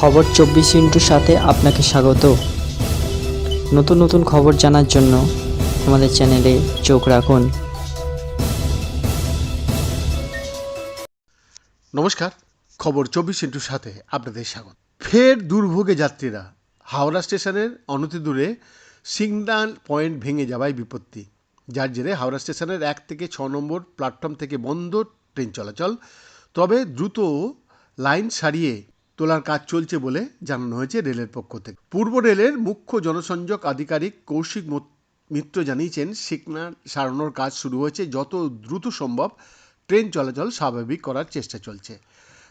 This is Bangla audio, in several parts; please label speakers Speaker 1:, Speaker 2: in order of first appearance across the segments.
Speaker 1: খবর চব্বিশ ইন্টুর সাথে আপনাকে স্বাগত। নতুন নতুন খবর জানার জন্য আমাদের চ্যানেলে চোখ রাখুন।
Speaker 2: নমস্কার, খবর চব্বিশ ইন্টুর সাথে আপনাদের স্বাগত। ফের দুর্ভোগে যাত্রীরা, হাওড়া স্টেশনের অনতি দূরে সিগন্যাল পয়েন্ট ভেঙে যাওয়ায় বিপত্তি। যার জেরে হাওড়া স্টেশনের এক থেকে ছ নম্বর প্ল্যাটফর্ম থেকে বন্ধ ট্রেন চলাচল, তবে দ্রুত লাইন সারিয়ে তোলার কাজ চলছে বলে জানানো হয়েছে রেলের পক্ষ থেকে। পূর্ব রেলের মুখ্য জনসংযোগ আধিকারিক কৌশিক মত- মিত্র জানিয়েছেন সিগন্যাল সারানোর কাজ শুরু হয়েছে যত দ্রুত সম্ভব। ট্রেন চলাচল স্বাভাবিক করার চেষ্টা চলছে।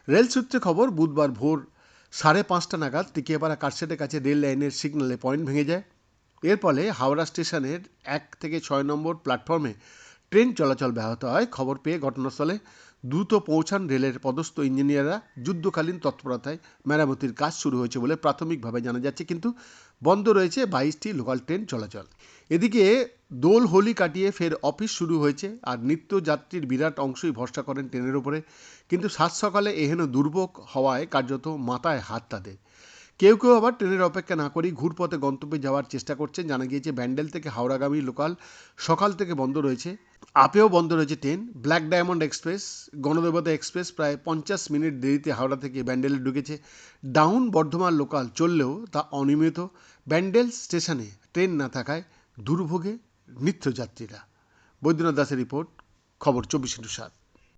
Speaker 2: রেল সূত্রে খবর, বুধবার ভোর সাড়ে পাঁচটা নাগাদ টিকিয়াপাড়া কাটসেটের কাছে রেল লাইনের সিগন্যালে পয়েন্ট ভেঙে যায়। এর ফলে হাওড়া স্টেশনের এক থেকে ছয় নম্বর প্ল্যাটফর্মে ট্রেন চলাচল ব্যাহত হয়। খবর পেয়ে ঘটনাস্থলে দ্রুত পৌঁছান রেলের পদস্থ ইঞ্জিনিয়াররা। যুদ্ধকালীন তৎপরতায় মেরামতির কাজ শুরু হয়েছে বলে প্রাথমিকভাবে জানা যাচ্ছে, কিন্তু বন্ধ রয়েছে বাইশটি লোকাল ট্রেন চলাচল। এদিকে দোল হোলি কাটিয়ে ফের অফিস শুরু হয়েছে আর নিত্যযাত্রীর বিরাট অংশই ভরসা করেন ট্রেনের ওপরে কিন্তু সাত সকালে এহেন দুর্ভোগ হওয়ায় কার্যত মাথায় হাত তাদের। কেউ কেউ আবার ট্রেনের অপেক্ষা না করেই ঘুরপথে গন্তব্যে যাওয়ার চেষ্টা করছেন। জানা গিয়েছে, ব্যান্ডেল থেকে হাওড়াগামী লোকাল সকাল থেকে বন্ধ রয়েছে। আপেও বন্ধ রয়েছে train. Black diamond express, Ganadevta express প্রায় পঞ্চাশ মিনিট দেরিতে হাওড়া থেকে ব্যান্ডেলে ঢুকেছে। ডাউন বর্ধমান লোকাল চললেও তা অনিয়মিত। ব্যান্ডেল স্টেশনে ট্রেন না থাকায় দুর্ভোগে নিত্যযাত্রীরা। বৈদ্যনাথ দাসের রিপোর্ট, খবর চব্বিশ ইন্টু সাত।